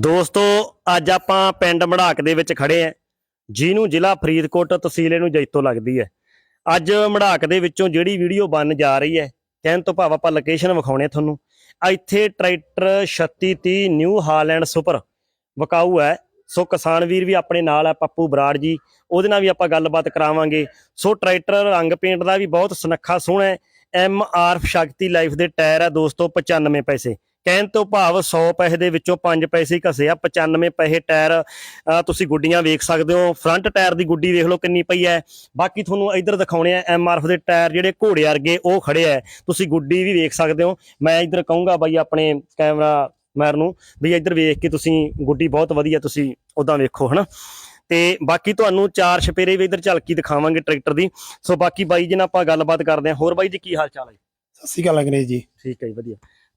ਦੋਸਤੋ, ਅੱਜ ਆਪਾਂ ਪਿੰਡ ਮੜਾਕ ਦੇ ਵਿੱਚ ਖੜੇ ਆਂ ਜਿਹਨੂੰ ਜ਼ਿਲ੍ਹਾ ਫਰੀਦਕੋਟ ਤਹਿਸੀਲ ਇਹਨੂੰ ਜੈਤੋ ਲੱਗਦੀ ਹੈ। ਅੱਜ ਮੜਾਕ ਦੇ ਵਿੱਚੋਂ ਜਿਹੜੀ ਵੀਡੀਓ ਬਣ ਜਾ ਰਹੀ ਹੈ, ਕਹਿਣ ਤੋਂ ਭਾਵ ਆਪਾਂ ਲੋਕੇਸ਼ਨ ਵਿਖਾਉਣੇ ਤੁਹਾਨੂੰ। ਇੱਥੇ ਟਰੈਕਟਰ 3630 ਨਿਊ ਹਾਲੈਂਡ ਸੁਪਰ ਵਿਕਾਊ ਹੈ। ਸੋ ਕਿਸਾਨ ਵੀਰ ਵੀ ਆਪਣੇ ਨਾਲ ਹੈ, ਪੱਪੂ ਬਰਾੜ ਜੀ। ਉਹਦੇ ਨਾਲ ਵੀ ਆਪਾਂ ਗੱਲਬਾਤ ਕਰਾਵਾਂਗੇ। ਸੋ ਟਰੈਕਟਰ ਰੰਗ ਪੇਂਟ ਦਾ ਵੀ ਬਹੁਤ ਸੁਨੱਖਾ ਸੋਹਣਾ ਹੈ। ਐਮ ਆਰ ਸ਼ਕਤੀ ਲਾਈਫ ਦੇ ਟਾਇਰ ਹੈ ਦੋਸਤੋ 95 ਪੈਸੇ। ਕਹਿਣ ਤੋਂ ਭਾਵ 100 ਪੈਸੇ ਦੇ ਵਿੱਚੋਂ 5 ਪੈਸੇ ਹੀ ਘਸੇ ਆ 95 ਪੈਸੇ ਟਾਇਰ ਤੁਸੀਂ ਗੁੱਡੀਆਂ ਵੇਖ ਸਕਦੇ ਹੋ। ਫਰੰਟ ਟਾਇਰ ਦੀ ਗੁੱਡੀ ਵੇਖ ਲਓ ਕਿੰਨੀ ਪਈ ਹੈ। ਬਾਕੀ ਤੁਹਾਨੂੰ ਇੱਧਰ ਦਿਖਾਉਣੇ ਆ ਐਮਆਰਐਫ ਦੇ ਟਾਇਰ ਜਿਹੜੇ ਘੋੜੇ ਵਰਗੇ ਉਹ ਖੜੇ ਆ ਤੁਸੀਂ ਗੁੱਡੀ ਵੀ ਵੇਖ ਸਕਦੇ ਹੋ। ਮੈਂ ਇੱਧਰ ਕਹੂੰਗਾ ਬਾਈ ਆਪਣੇ ਕੈਮਰਾ ਮੈਰ ਨੂੰ ਵੀ ਇੱਧਰ ਵੇਖ ਕੇ ਤੁਸੀਂ ਗੁੱਡੀ ਬਹੁਤ ਵਧੀਆ ਤੁਸੀਂ ਉਦਾਂ ਵੇਖੋ ਹਨਾ? ਤੇ ਬਾਕੀ ਤੁਹਾਨੂੰ ਚਾਰ ਛਪੇਰੇ ਵੀ ਇੱਧਰ ਝਲਕੀ ਦਿਖਾਵਾਂਗੇ ਟਰੈਕਟਰ ਦੀ। ਸੋ ਬਾਕੀ ਬਾਈ ਜੀ ਨਾਲ ਆਪਾਂ ਗੱਲਬਾਤ ਕਰਦੇ ਹਾਂ। ਹੋਰ ਬਾਈ ਜੀ ਕੀ ਹਾਲ ਚਾਲ ਹੈ? ਸਤਿ ਸ਼੍ਰੀ ਅਕਾਲ ਅੰਗਰੇਜ਼ ਜੀ। ਠੀਕ ਹੈ ਜੀ ਵਧੀਆ।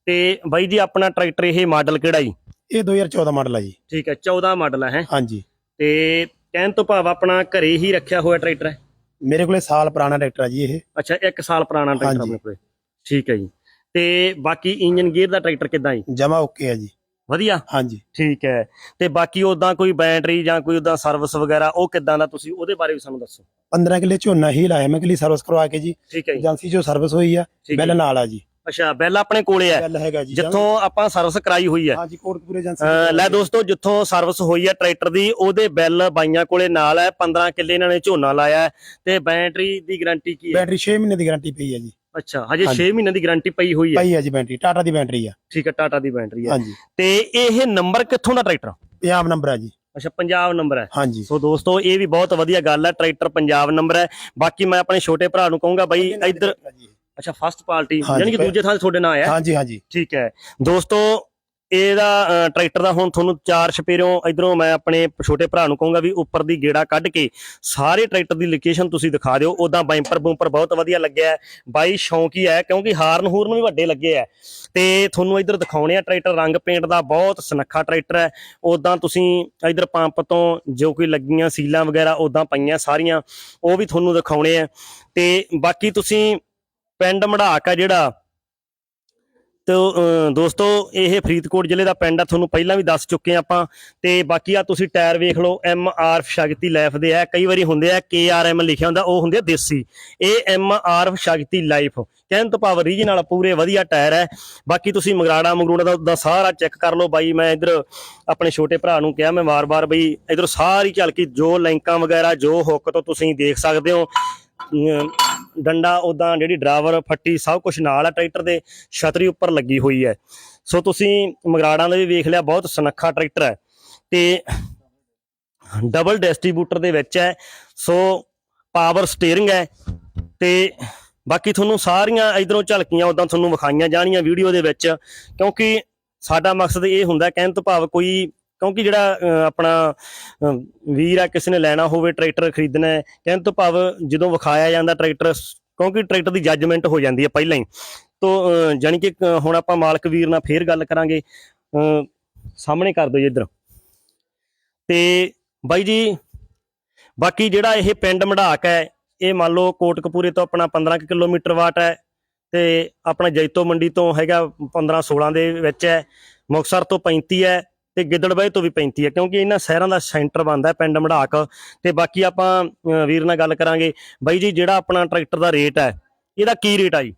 ਤੇ ਬਾਈ ਜੀ ਆਪਣਾ ਟਰੈਕਟਰ ਇਹ ਮਾਡਲ ਕਿਹੜਾ ਜੀ? ਇਹ 2014 ਮਾਡਲ ਹੈ ਜੀ। ਠੀਕ ਹੈ 14 ਮਾਡਲ ਹੈ। ਹਾਂਜੀ। ਤੇ ਕਹਿਣ ਤੋਂ ਭਾਵ ਆਪਣਾ ਘਰੇ ਹੀ ਰੱਖਿਆ ਹੋਇਆ ਟਰੈਕਟਰ ਹੈ? ਮੇਰੇ ਕੋਲੇ ਸਾਲ ਪੁਰਾਣਾ ਟਰੈਕਟਰ ਹੈ ਜੀ ਇਹ। ਅੱਛਾ 1 ਸਾਲ ਪੁਰਾਣਾ ਟਰੈਕਟਰ। ਆਪਣੇ ਕੋਲੇ। ਠੀਕ ਹੈ ਜੀ। ਤੇ ਬਾਕੀ ਇੰਜਨ ਗੇਅਰ ਦਾ ਟਰੈਕਟਰ ਕਿਦਾਂ ਜੀ? ਜਮਾ ਓਕੇ ਹੈ ਜੀ। ਵਧੀਆ? ਹਾਂਜੀ। ਠੀਕ ਹੈ। ਤੇ ਬਾਕੀ ਉਦਾਂ ਕੋਈ ਬੈਟਰੀ ਜਾਂ ਕੋਈ ਉਦਾਂ ਸਰਵਿਸ ਵਗੈਰਾ ਉਹ ਕਿਦਾਂ ਦਾ ਤੁਸੀਂ ਉਹਦੇ ਬਾਰੇ ਵੀ ਸਾਨੂੰ ਦੱਸੋ? 15 ਕਿੱਲੇ ਝੋਨਾ ਹੀ ਲਾਇਆ ਮੈਂ ਕਿਲੀ ਸਰਵਿਸ ਕਰਵਾ ਕੇ ਜੀ। ਠੀਕ ਹੈ ਏਜੰਸੀ ਜੋ ਸਰਵਿਸ ਹੋਈ ਆ ਬਿੱਲ ਨਾਲ ਆ ਜੀ। ਅੱਛਾ ਬਿੱਲ ਆਪਣੇ ਕੋਲੇ ਹੈ। ਬਿੱਲ ਹੈਗਾ ਜੀ ਜਿੱਥੋਂ ਆਪਾਂ ਸਰਵਿਸ ਕਰਾਈ ਹੋਈ ਹੈ। ਹਾਂਜੀ ਕੋਟਕਪੂਰੇ ਏਜੰਸੀ ਅਹ ਲੈ ਦੋਸਤੋ ਜਿੱਥੋਂ ਸਰਵਿਸ ਹੋਈ ਹੈ ਟਰੈਕਟਰ ਦੀ ਉਹਦੇ ਬਿੱਲ ਬਾਈਆਂ ਕੋਲੇ ਨਾਲ ਹੈ। 15 ਕਿੱਲੇ ਇਹਨਾਂ ਨੇ ਝੋਨਾ ਲਾਇਆ ਹੈ। ਤੇ ਬੈਟਰੀ ਦੀ ਗਾਰੰਟੀ ਕੀ ਹੈ? ਬੈਟਰੀ 6 ਮਹੀਨੇ ਦੀ ਗਾਰੰਟੀ ਪਈ ਹੈ ਜੀ। ਅੱਛਾ ਹਜੇ ਹਾਂਜੀ। 6 ਮਹੀਨਿਆਂ ਦੀ ਗਾਰੰਟੀ ਪਈ ਹੋਈ ਹੈ। ਪਈ ਹੈ ਜੀ ਬੈਟਰੀ ਟਾਟਾ ਦੀ ਬੈਟਰੀ ਆ। ਠੀਕ ਹੈ ਟਾਟਾ ਦੀ ਬੈਟਰੀ ਹੈ। ਹਾਂਜੀ। ਤੇ ਇਹ ਨੰਬਰ ਕਿੱਥੋਂ ਦਾ ਟਰੈਕਟਰ? ਪੰਜਾਬ ਨੰਬਰ ਹੈ ਜੀ। ਅੱਛਾ ਪੰਜਾਬ ਨੰਬਰ ਹੈ। ਹਾਂਜੀ। ਸੋ ਦੋਸਤੋ ਇਹ ਵੀ ਬਹੁਤ ਵਧੀਆ ਗੱਲ ਹੈ। ਟਰੈਕਟਰ ਪੰਜਾਬ ਨੰਬਰ ਹੈ। ਬਾਕੀ ਮੈਂ ਆਪਣੇ ਛੋਟੇ ਭਰਾ ਨੂੰ ਕਹੂੰਗਾ ਬਾਈ ਇੱਧਰ ਅੱਛਾ ਫਸਟ ਪਾਰਟੀ ਹਾਂਜੀ, ਯਾਨੀ ਕਿ ਦੂਜੇ ਥਾਂ ਤੇ ਤੁਹਾਡੇ ਨਾਂ ਆਇਆ ਹਾਂਜੀ ਹਾਂਜੀ। ਠੀਕ ਹੈ। ਦੋਸਤੋ ਇਹਦਾ ਟਰੈਕਟਰ ਦਾ ਹੁਣ ਤੁਹਾਨੂੰ ਚਾਰ ਛਪੇਰੋਂ ਇਧਰੋਂ ਮੈਂ ਆਪਣੇ ਛੋਟੇ ਭਰਾ ਨੂੰ ਕਹੂੰਗਾ ਵੀ ਉੱਪਰ ਦੀ ਗੇੜਾ ਕੱਢ ਕੇ ਸਾਰੇ ਟਰੈਕਟਰ ਦੀ ਲੋਕੇਸ਼ਨ ਤੁਸੀਂ ਦਿਖਾ ਦਿਓ। ਉਦਾਂ ਬਾਈਪਰ ਬੂੰਪਰ ਬਹੁਤ ਵਧੀਆ ਲੱਗਿਆ ਹੈ। ਬਾਈ ਸ਼ੌਂਕੀ ਹੈ ਕਿਉਂਕਿ ਹਾਰਨ ਹੂਰਨ ਵੀ ਵੱਡੇ ਲੱਗੇ ਆ ਤੇ ਤੁਹਾਨੂੰ ਇਧਰ ਦਿਖਾਉਣੇ ਆ ਟਰੈਕਟਰ ਰੰਗ ਪੇਂਟ ਦਾ ਬਹੁਤ ਸੁਨੱਖਾ ਟਰੈਕਟਰ ਹੈ। ਉਦਾਂ ਤੁਸੀਂ ਇਧਰ ਪੰਪ ਤੋਂ ਜੋ ਕੋਈ ਲੱਗੀਆਂ ਸੀਲਾਂ ਵਗੈਰਾ ਉਦਾਂ ਪਈਆਂ ਸਾਰੀਆਂ ਉਹ ਵੀ ਤੁਹਾਨੂੰ ਦਿਖਾਉਣੇ ਆ ਤੇ ਬਾਕੀ ਤੁਸੀਂ ਪਿੰਡ ਮੜਾਕ ਆ ਜਿਹੜਾ। ਤੇ ਦੋਸਤੋ ਇਹ ਫਰੀਦਕੋਟ ਜ਼ਿਲ੍ਹੇ ਦਾ ਪਿੰਡ ਆ ਤੁਹਾਨੂੰ ਪਹਿਲਾਂ ਵੀ ਦੱਸ ਚੁੱਕੇ ਆ ਆਪਾਂ। ਤੇ ਬਾਕੀ ਆ ਤੁਸੀਂ ਟਾਇਰ ਵੇਖ ਲਓ ਐਮ ਆਰ ਸ਼ਕਤੀ ਲਾਈਫ ਦੇ ਆ। ਕਈ ਵਾਰੀ ਹੁੰਦੇ ਆ ਕੇ ਆਰ ਐਮ ਲਿਖਿਆ ਹੁੰਦਾ ਉਹ ਹੁੰਦੇ ਆ ਦੇਸੀ। ਇਹ ਐਮ ਆਰ ਸ਼ਕਤੀ ਲਾਈਫ ਕਹਿਣ ਤੋਂ ਭਾਵ ਰੀਜਨਲ ਪੂਰੇ ਵਧੀਆ ਟਾਇਰ ਹੈ ਬਾਕੀ ਤੁਸੀਂ ਮਗਰਾੜਾ ਮਗਰੂੜਾ ਦਾ, ਦਾ ਸਾਰਾ ਚੈੱਕ ਕਰ ਲਓ। ਬਾਈ ਮੈਂ ਇਧਰ ਆਪਣੇ ਛੋਟੇ ਭਰਾ ਨੂੰ ਕਿਹਾ ਮੈਂ ਵਾਰ-ਵਾਰ ਬਈ ਇਧਰ ਸਾਰੀ ਝਲਕੀ ਜੋ ਲਿੰਕਾਂ ਵਗੈਰਾ ਜੋ ਹੁੱਕ ਤੋਂ ਤੁਸੀਂ ਦੇਖ ਸਕਦੇ ਹੋ ਡੰਡਾ ਉਦਾਂ ਜਿਹੜੀ ਡਰਾਈਵਰ ਫੱਟੀ ਸਭ ਕੁਝ ਨਾਲ ਹੈ ਟਰੈਕਟਰ ਦੇ ਛਤਰੀ ਉੱਪਰ ਲੱਗੀ ਹੋਈ ਹੈ। ਸੋ ਤੁਸੀਂ ਮਗਰਾੜਾਂ ਦਾ ਵੀ ਵੇਖ ਲਿਆ, ਬਹੁਤ ਸੁਨੱਖਾ ਟਰੈਕਟਰ ਹੈ ਤੇ ਡਬਲ ਡਿਸਟ੍ਰੀਬਿਊਟਰ ਦੇ ਵਿੱਚ ਹੈ। ਸੋ ਪਾਵਰ ਸਟੀਅਰਿੰਗ ਹੈ ਤੇ ਬਾਕੀ ਤੁਹਾਨੂੰ ਸਾਰੀਆਂ ਇਧਰੋਂ ਝਲਕੀਆਂ ਉਦਾਂ ਤੁਹਾਨੂੰ ਵਿਖਾਈਆਂ ਜਾਣੀਆਂ ਵੀਡੀਓ ਦੇ ਵਿੱਚ, ਕਿਉਂਕਿ ਸਾਡਾ ਮਕਸਦ ਇਹ ਹੁੰਦਾ, ਕਹਿਣ ਤੋਂ ਭਾਵ ਕੋਈ ਕਿਉਂਕਿ ਜਿਹੜਾ ਅਹ, ਆਪਣਾ ਅਹ, ਵੀਰ ਆ ਕਿਸੇ ਨੇ ਲੈਣਾ ਹੋਵੇ ਟਰੈਕਟਰ ਖਰੀਦਣਾ ਹੈ ਕਹਿਣ ਤੋਂ ਭਾਵ ਜਦੋਂ ਵਿਖਾਇਆ ਜਾਂਦਾ ਟਰੈਕਟਰ ਕਿਉਂਕਿ ਟਰੈਕਟਰ ਦੀ ਜੱਜਮੈਂਟ ਹੋ ਜਾਂਦੀ ਹੈ ਪਹਿਲਾਂ ਹੀ। ਤੋਂ ਜਾਣੀ ਕਿ ਅਹ, ਹੁਣ ਆਪਾਂ ਮਾਲਕ ਵੀਰ ਨਾਲ ਫੇਰ ਗੱਲ ਕਰਾਂਗੇ। ਅਹ, ਸਾਹਮਣੇ ਕਰ ਦਿਓ ਜੀ ਇੱਧਰ। ਤੇ ਬਾਈ ਜੀ ਬਾਕੀ ਜਿਹੜਾ ਇਹ ਪਿੰਡ ਮੜਾਕ ਹੈ ਇਹ ਮੰਨ ਲਓ ਕੋਟਕਪੂਰੇ ਤੋਂ ਆਪਣਾ 15 ਕੁ ਕਿਲੋਮੀਟਰ ਵਾਟ ਹੈ ਤੇ ਆਪਣਾ ਜੈਤੋ ਮੰਡੀ ਤੋਂ ਹੈਗਾ 15 16 ਦੇ ਵਿੱਚ ਹੈ ਮੁਕਸਰ ਤੋਂ 35 ਹੈ ਤੇ ਗਿੱਦੜਬਾਈ ਤੋਂ ਵੀ 35 ਹੈ ਕਿਉਂਕਿ ਇਹਨਾਂ ਸ਼ਹਿਰਾਂ ਦਾ ਸੈਂਟਰ ਬਣਦਾ ਪਿੰਡ ਮੜਾਕ। ਤੇ ਬਾਕੀ ਆਪਾਂ ਵੀਰ ਨਾਲ ਗੱਲ ਕਰਾਂਗੇ। ਬਾਈ ਜੀ ਜਿਹੜਾ ਆਪਣਾ ਟਰੈਕਟਰ ਦਾ ਰੇਟ ਹੈ ਇਹਦਾ ਕੀ ਰੇਟ ਆ ਜੀ?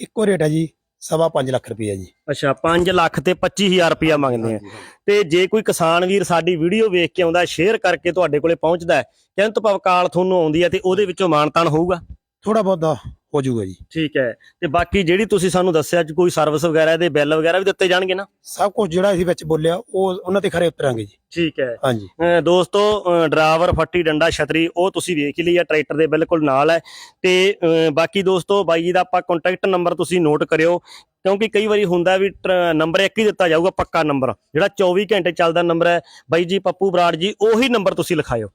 ਇੱਕੋ ਰੇਟ ਹੈ ਜੀ ਸਵਾ 5 ਲੱਖ ਰੁਪਏ ਜੀ। ਅੱਛਾ 5 ਲੱਖ ਤੇ 25000 ਰੁਪਇਆ ਮੰਗਦੇ ਆ। ਤੇ ਜੇ ਕੋਈ ਕਿਸਾਨ ਵੀਰ ਸਾਡੀ ਵੀਡੀਓ ਵੇਖ ਕੇ ਆਉਂਦਾ ਸ਼ੇਅਰ ਕਰਕੇ ਤੁਹਾਡੇ ਕੋਲੇ ਪਹੁੰਚਦਾ ਹੈ ਕਹਿੰਦੇ ਤੋਂ ਭਾਵ ਕਾਲ ਤੁਹਾਨੂੰ ਆਉਂਦੀ ਹੈ ਤੇ ਉਹਦੇ ਵਿੱਚੋਂ ਮਾਨਤਾਨ ਹੋਊਗਾ। ਥੋੜਾ ਬਹੁਤਾ ਹੋ ਜਾਊਗਾ ਜੀ। ਠੀਕ ਹੈ। ਤੇ ਬਾਕੀ ਜਿਹੜੀ ਤੁਸੀਂ ਸਾਨੂੰ ਦੱਸਿਆ ਕਿ ਕੋਈ ਸਰਵਿਸ ਵਗੈਰਾ ਦੇ ਬਿੱਲ ਵਗੈਰਾ ਵੀ ਦਿੱਤੇ ਜਾਣਗੇ ਨਾ? ਸਭ ਕੁਝ ਜਿਹੜਾ ਅਸੀਂ ਵਿੱਚ ਬੋਲਿਆ ਉਹ ਉਹਨਾਂ ਤੇ ਖਰੇ ਉਤਰਾਂਗੇ ਜੀ। ਠੀਕ ਹੈ। ਹਾਂਜੀ। ਅਹ ਦੋਸਤੋ ਡਰਾਈਵਰ ਫੱਟੀ ਡੰਡਾ ਛਤਰੀ ਉਹ ਤੁਸੀਂ ਵੇਖ ਹੀ ਲਈ ਆ ਟਰੈਕਟਰ ਦੇ ਬਿਲਕੁਲ ਨਾਲ ਹੈ। ਤੇ ਅਹ ਬਾਕੀ ਦੋਸਤੋ ਬਾਈ ਜੀ ਦਾ ਆਪਾਂ ਕੰਟੈਕਟ ਨੰਬਰ ਤੁਸੀਂ ਨੋਟ ਕਰਿਓ ਕਿਉਂਕਿ ਕਈ ਵਾਰੀ ਹੁੰਦਾ ਵੀ ਨੰਬਰ ਇੱਕ ਹੀ ਦਿੱਤਾ ਜਾਊਗਾ ਪੱਕਾ ਨੰਬਰ ਜਿਹੜਾ 24 ਘੰਟੇ ਚੱਲਦਾ ਨੰਬਰ ਹੈ ਬਾਈ ਜੀ ਪੱਪੂ ਬਰਾੜ ਜੀ ਉਹੀ ਨੰਬਰ ਤੁਸੀਂ ਲਿਖਾਇਓ।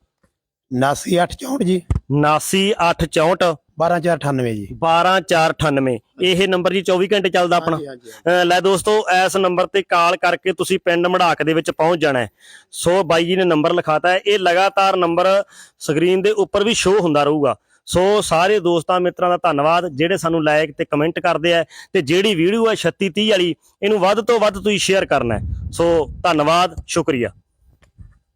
99864 ਜੀ। 79864 12498 ਜੀ। 12498 ਇਹ ਨੰਬਰ ਜੀ 24 ਘੰਟੇ ਚੱਲਦਾ ਆਪਣਾ। ਲੈ ਦੋਸਤੋ ਇਸ ਨੰਬਰ ਤੇ ਕਾਲ ਕਰਕੇ ਤੁਸੀਂ ਪਿੰਡ ਮੜਾਕ ਦੇ ਵਿੱਚ ਪਹੁੰਚ ਜਾਣਾ ਹੈ। ਸੋ ਬਾਈ ਜੀ ਨੇ ਨੰਬਰ ਲਿਖਾਤਾ ਹੈ। ਇਹ ਲਗਾਤਾਰ ਨੰਬਰ ਸਕਰੀਨ ਦੇ ਉੱਪਰ ਵੀ ਸ਼ੋ ਹੁੰਦਾ ਰਹੂਗਾ। ਸੋ ਸਾਰੇ ਦੋਸਤਾਂ ਮਿੱਤਰਾਂ ਦਾ ਧੰਨਵਾਦ। ਜਿਹੜੇ ਸਾਨੂੰ ਲਾਇਕ ਤੇ ਕਮੈਂਟ ਕਰਦੇ ਆ ਤੇ ਜਿਹੜੀ ਵੀਡੀਓ ਹੈ 36 30 ਵਾਲੀ ਇਹਨੂੰ ਵੱਧ ਤੋਂ ਵੱਧ ਤੁਸੀਂ ਸ਼ੇਅਰ ਕਰਨਾ ਹੈ। ਸੋ ਧੰਨਵਾਦ ਸ਼ੁਕਰੀਆ।